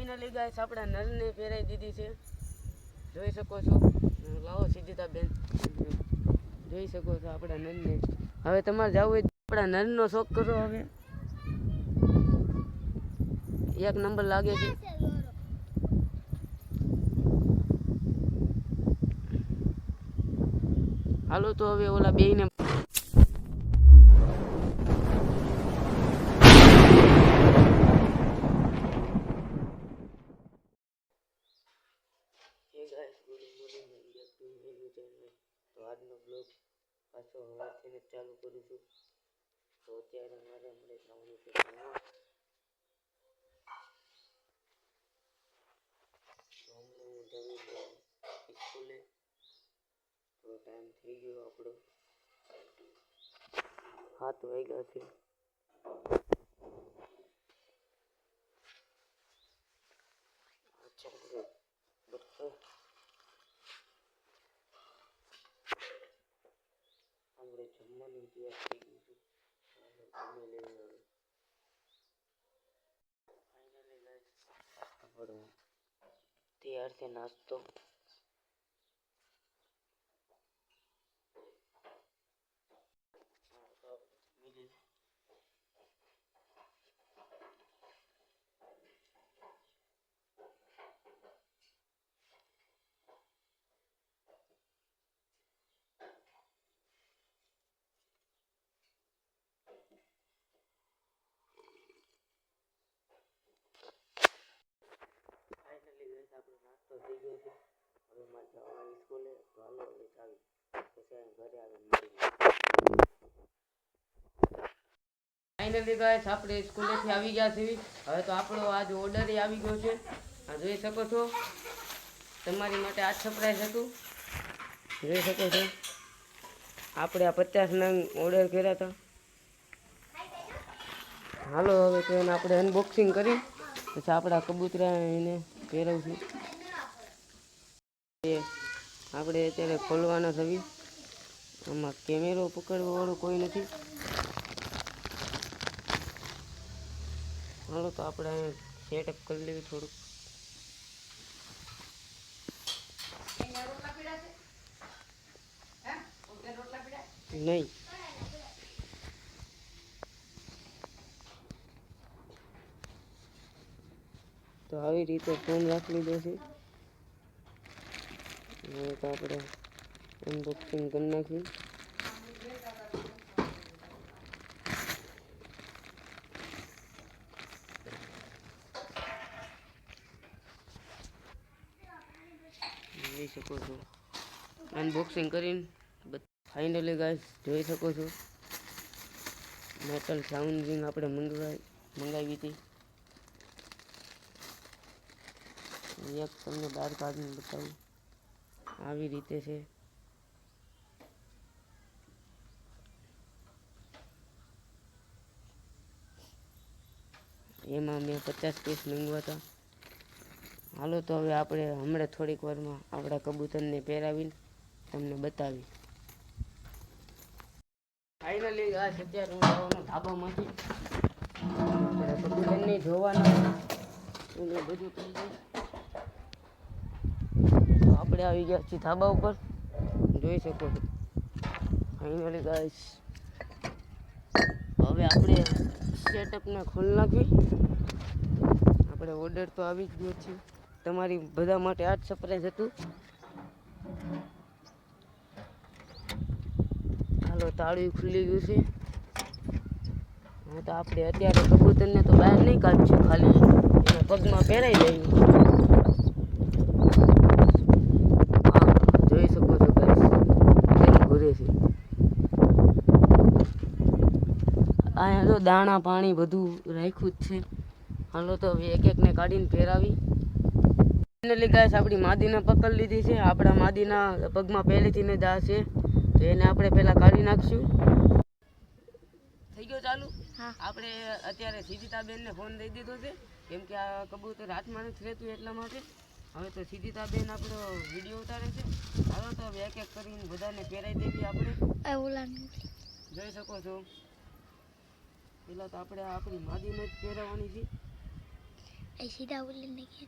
Finally guys આપણા નરને પહેરાવી દીધી છે. જોઈ શકો છો. લાવો સિદ્ધિતા જોઈ શકો છો આપણા નરને. હવે તમારે જવું હોય આપણા નરનો શોખ કરો હવે. એક નંબર લાગે છે. હાલો તો હવે ઓલા બેયને hey guys good morning and back to new channel તો આજનો બ્લોગ પાછો હવારથી જ ચાલુ કરું છું. તો અત્યારે મારે અમને જવાનું છે. ભણવા તો હમણાં હું તો ટાઈમ થઈ ગયો આપણો. હાથ વાગ્યા છે. અચ્છા હવે બરાબર આપણે જમવાનું તૈયાર થઈ ગયું છે ચાલો જમી લઈએ હવે ફાઇનલી ગાઈસ આપણો તૈયાર છે નાસ્તો આપણો નાસ્તો થઈ ગયો છે હવે મારે જવાનું સ્કૂલે, તો હાલો હવે આવી. પછી અહીં ઘરે આવી ફાઇનલી ગાઈસ આપણે સ્કૂલેથી આવી ગયા છીએ. હવે તો આપણો આજ ઓર્ડર આવી ગયો છે. આ જોઈ શકો છો. તમારી માટે આ સરપ્રાઈઝ હતું. જોઈ શકો છો. આપણે આ પચાસ નંગ ઓર્ડર કર્યા હતા. હાલો, હવે તો એને આપણે અનબોક્સિંગ કરી. પછી આપણા કબૂતરા એને પહેરવશું એ આપણે અત્યારે ખોલવાના થવી આમાં કેમેરો પકડવાવાળો કોઈ નથી. હાલો તો આપણે સેટઅપ કરી લેવી થોડુંક. નહીં. તો રીતે ફોન રાખી લીધો છે. હવે તો આપણે અનબોક્સિંગ કરી નાખ્યું જોઈ શકો છો. અનબોક્સિંગ કરીને ફાઇનલી ગાઈસ જોઈ શકો છો. મેટલ સાઉન્ડિંગ આપણે મંગાવી મંગાવી હતી. એક તમને બહાર કાઢીને બતાવું. આવી રીતે છે. એમાં મેં પચાસ પીસ મંગવા હતા. હાલો તો હવે આપણે હમણાં થોડીક વારમાં આપણા કબૂતરને પહેરાવીને તમને બતાવી. ફાઇનલી આ અત્યારે હું જવાનો ધાબામાંથી આપણે કબૂતરને જોવાના. બધું કરી દઈશ. આપણે આવી ગયા છીએ ધાબા ઉપર. જોઈ શકો છો. ફાઇનલી ગાઈસ હવે આપણે સેટઅપને ખોલી નાખી. આપણે ઓર્ડર તો આવી જ ગયો છે. તમારી બધા માટે આ જ સરપ્રાઈઝ હતું. હાલો તાળું ખુલી ગયું છે. તો આપણે અત્યારે કબૂતરને તો બહાર નહીં કાઢશું ખાલી એના પગમાં પહેરાઈ દઈએ હા જોઈ શકો છો ગાઈસ કેમ ઘૂરે છે દાણા પાણી બધું રાખ્યું જ છે. હાલો તો હવે એક એકને કાઢીને પહેરાવી. ફાઇનલી ગાય આપણી માદીને પકડ લીધી છે. આપણા માદીના પગમાં પહેલેથી ને દા છે. તો એને આપણે પહેલા કાઢી નાખશું. થઈ ગયો ચાલુ? હા. આપણે અત્યારે સિદ્ધિતાબેનને ફોન દઈ દીધો છે. કેમ કે આ કબૂતર હાથમાં નથી રહેતું એટલા માટે. હવે તો સિદ્ધિતાબેન આપણો વીડિયો ઉતારે છે. હાલો તો હવે એક એક કરીને બધાને પહેરાઈ દેવી આપણે. ઓલા જોઈ શકો છો. પેલા તો આપણે આપણી માદીને જ પહેરાવવાની છે. એ સીધા બોલીને કે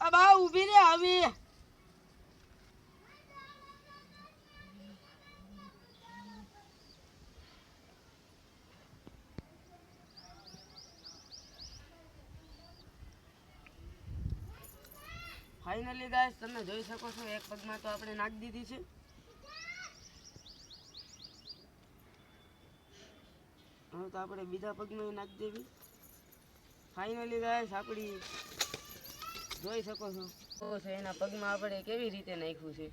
આ બા ઊભી રે આવી ફાઇનલી ગાઈસ તમે જોઈ શકો છો એક પગમાં તો આપણે નાખી દીધી છે. તો આપણે બીજા પગમાં નાખી દેવી. ફાઇનલી ગાય આપણી જોઈ શકો છો. છે એના પગમાં આપણે કેવી રીતે નાખ્યું છે?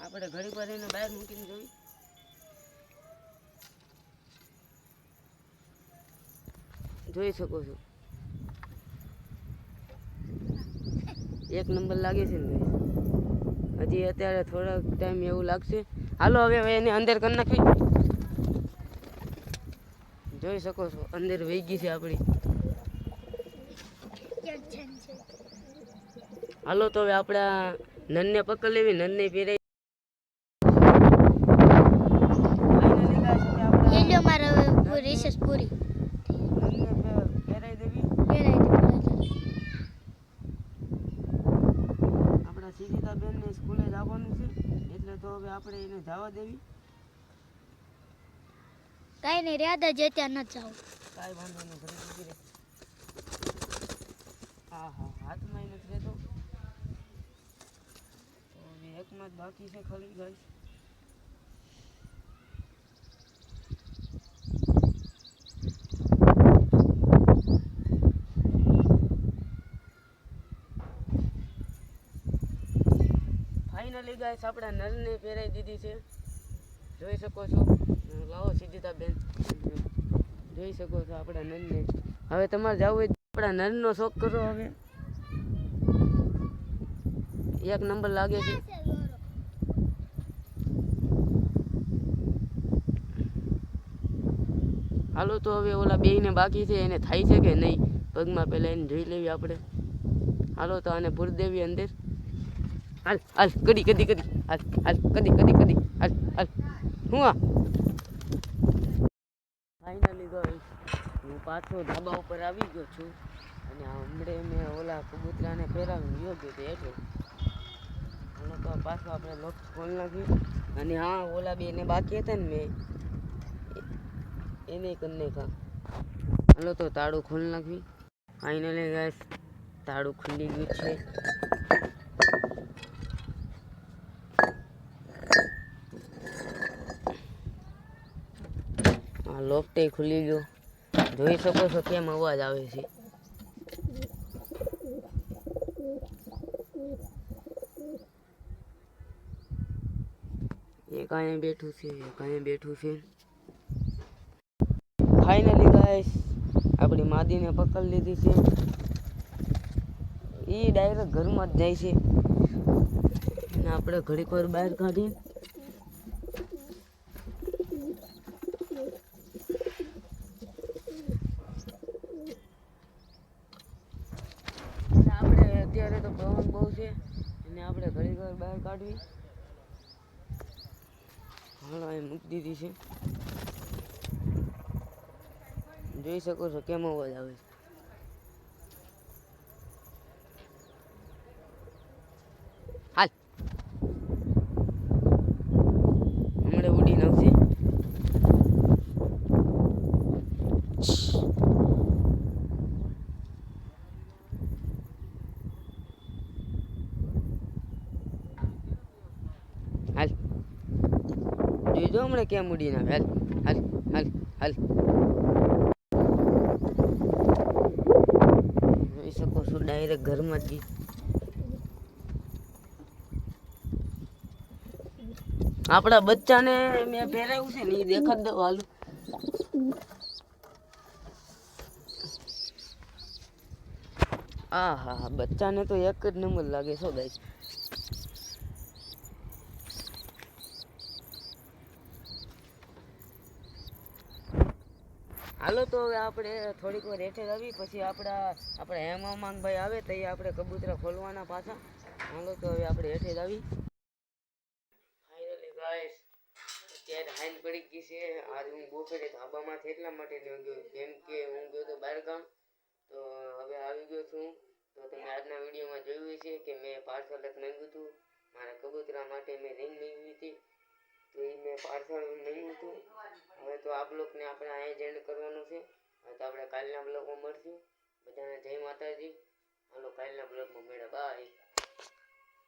આપણે ઘડી પર એને બહાર મૂકીને જોઈ. જોઈ શકો છો. એક નંબર લાગે છે ને હજી અત્યારે થોડાક ટાઈમ એવું લાગશે. હાલો હવે હવે એને અંદર કરી નાખી જોઈ શકો છો અંદર વહી ગઈ છે આપણી. હાલો તો હવે આપણા નનને પકડ લેવી નનને પહેરાઈ રિસેસ પૂરી. આપણા બેનને સ્કૂલે આવવાનું છે એટલે તો હવે આપણે એને જવા દેવી. કાંઈ નહીં, રહ્યા જે ત્યાં ન જાવ કાંઈ વાંધો નહીં ઘરે. જતી રહે હા હા, હાથમાં નથી રહેતો. હવે એકમાં જ બાકી છે ખાલી ગાઈસ ફાઇનલી ગાઈસ આપણા નરને પહેરાઈ દીધી છે. જોઈ શકો છો. લાવો સીધી બેન જોઈ શકો છો આપણા નરને હવે તમારે જવું હોય આપણા નરનો શોખ કરો હવે. એક નંબર લાગે છે. હાલો તો હવે ઓલા બે ને બાકી છે, એને થાય છે કે નહીં? પગમાં પહેલા એને જોઈ લેવી આપણે. હાલો તો આને પૂરી દેવી અંદર. હાલ હાલ, કદી કદી કદી. હાલ હાલ, કદી કદી કદી. હાલ હાલ. હું ફાઇનલી ગઈ હું પાછો ધાબા ઉપર આવી ગયો છું. અને હમણે મેં ઓલા કબૂતરાને પહેરાવી ગયો ગયો તે હેઠો. હાલો તો પાછો આપણે લોક ખોલ નાખ્યું. અને હા ઓલા બેને બાકી હતા ને મેં, એને કરી નાખ્યા. હલો તો તાળું ખોલ નાખવી ફાઇનલી ગેસ તાળું ખુલી ગયું છે આ લોફટે ખુલી ગયો. જોઈ શકો છો કેમ અવાજ આવે છે. એક અહીંયા બેઠું છે એક અહીંયા બેઠું છે. ફાઇનલી ગાઈસ આપણી માદીને પકડી લીધી છે. એ ડાયરેક્ટ ઘરમાં જ જાય છે. અને આપણે ઘડીક વાર બહાર કાઢીએ એટલે આપણે અત્યારે તો પવન બહુ છે અને આપણે બહાર કાઢવી. હાલો એ મૂકી દીધી છે. જોઈ શકો છો કેમ અવાજ આવે છે હાલ હમણાં ઉડીને આવશે હાલ જોઈજો હમણાં કેમ ઉડી ના હાલ હાલ હાલ હાલ. જોઈ શકો છો ડાયરેક્ટ ઘરમાં જ આપણા બચ્ચાને મેં પહેરાવ્યું છે ને એ દેખાડ દઉં હાલ. આ હા હા બચ્ચાને તો એક જ નંબર લાગે છો ગાઈસ હાલો તો હવે આપણે થોડીક વાર રેઠે આવી પછી આપણા આપણા આપણે હેમામાંગભાઈ આવે તો આપણે કબૂતરા ખોલવાના પાછા. હાલો તો હવે આપણે હેઠે જ આવી ફાઇનલી ગાઈસ અત્યારે હાઈન પડી ગઈ છે. આજ હું બપોરે ધાબામાંથી એટલા માટે ન ગયો, કેમ કે હું ગયો તો બહાર ગામ તો હવે આવી ગયો છું. તો તમે આજના વિડીયોમાં જોયું છે કે મેં પાર્સલ જ માંગ્યું હતું. મારા કબૂતરા માટે મેં રિંગ મેળવી હતી. તો એ મેં પાર્સલ નહીં હતું હવે તો આ બ્લોકને આપણે અહીંયા જ કરવાનું છે. હવે તો આપણે કાલના બ્લોકમાં મળશું. બધાને જય માતાજી. હાલો કાલના બ્લોકમાં મેળા બાય.